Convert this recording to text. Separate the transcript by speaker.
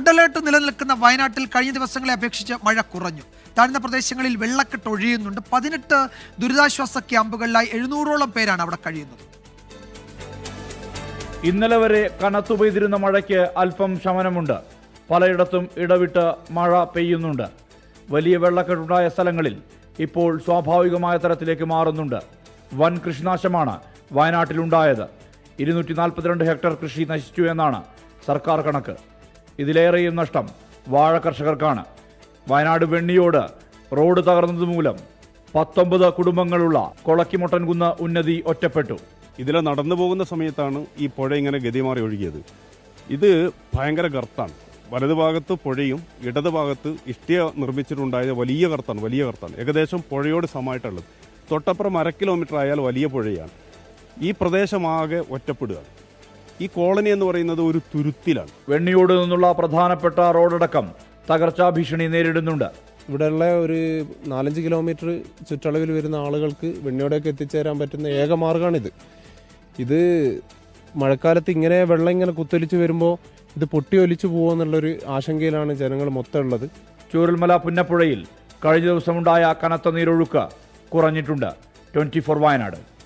Speaker 1: Red alert നിലനിൽക്കുന്ന വയനാട്ടിൽ കഴിഞ്ഞ ദിവസങ്ങളെ അപേക്ഷിച്ച് മഴ കുറഞ്ഞു. താഴ്ന്ന പ്രദേശങ്ങളിൽ വെള്ളക്കെട്ട് ഒഴിയുന്നുണ്ട്. പതിനെട്ട് ദുരിതാശ്വാസ ക്യാമ്പുകളിലായി എഴുന്നൂറോളം പേരാണ് അവിടെ കഴിയുന്നത്.
Speaker 2: ഇന്നലെ വരെ കനത്തു പെയ്തിരുന്ന മഴയ്ക്ക് അല്പം ശമനമുണ്ട്. പലയിടത്തും ഇടവിട്ട് മഴ പെയ്യുന്നുണ്ട്. വലിയ വെള്ളക്കെട്ടുണ്ടായ സ്ഥലങ്ങളിൽ ഇപ്പോൾ സ്വാഭാവികമായ തരത്തിലേക്ക് മാറുന്നുണ്ട്. വൻ കൃഷിനാശമാണ് വയനാട്ടിലുണ്ടായത്. ഇരുന്നൂറ്റി നാൽപ്പത്തിരണ്ട് ഹെക്ടർ കൃഷി നശിച്ചു എന്നാണ് സർക്കാർ കണക്ക്. ഇതിലേറെയും നഷ്ടം വാഴ കർഷകർക്കാണ്. വയനാട് വെണ്ണിയോട് റോഡ് തകർന്നതുമൂലം പത്തൊമ്പത് കുടുംബങ്ങളുള്ള കൊളക്കിമൊട്ടൻകുന്ന് ഉന്നതി ഒറ്റപ്പെട്ടു.
Speaker 3: ഇതിലെ നടന്നു പോകുന്ന സമയത്താണ് ഈ പുഴ ഇങ്ങനെ ഗതിമാറി ഒഴുകിയത്. ഇത് ഭയങ്കര ഗർത്താണ്. വലതു ഭാഗത്ത് പുഴയും ഇടത് ഭാഗത്ത് ഇഷ്ടിയ നിർമ്മിച്ചിട്ടുണ്ടായ വലിയ കർത്താണ് വലിയ കർത്താണ് ഏകദേശം പുഴയോട് സമമായിട്ടുള്ളത് തൊട്ടപ്പുറം അര കിലോമീറ്റർ ആയാൽ വലിയ പുഴയാണ്. ഈ പ്രദേശമാകെ ഒറ്റപ്പെടുകയാണ്. ഈ കോളനി എന്ന് പറയുന്നത് ഒരു തുരുത്തിലാണ്.
Speaker 2: വെണ്ണിയോട് നിന്നുള്ള പ്രധാനപ്പെട്ട റോഡടക്കം തകർച്ചാ ഭീഷണി നേരിടുന്നുണ്ട്.
Speaker 4: ഇവിടെയുള്ള ഒരു നാലഞ്ച് കിലോമീറ്റർ ചുറ്റളവിൽ വരുന്ന ആളുകൾക്ക് വെണ്ണിയോടേക്ക് എത്തിച്ചേരാൻ പറ്റുന്ന ഏക മാർഗമാണിത് ഇത് മഴക്കാലത്ത് ഇങ്ങനെ വെള്ളം ഇങ്ങനെ കുത്തൊലിച്ച് വരുമ്പോൾ ഇത് പൊട്ടി ഒലിച്ചു പോകുമെന്നുള്ളൊരു ആശങ്കയിലാണ് ജനങ്ങൾ മൊത്തം ഉള്ളത്.
Speaker 2: ചൂരൽമല പുന്നപ്പുഴയിൽ കഴിഞ്ഞ ദിവസമുണ്ടായ കനത്ത നീരൊഴുക്ക് കുറഞ്ഞിട്ടുണ്ട്. Twenty four Wayanad.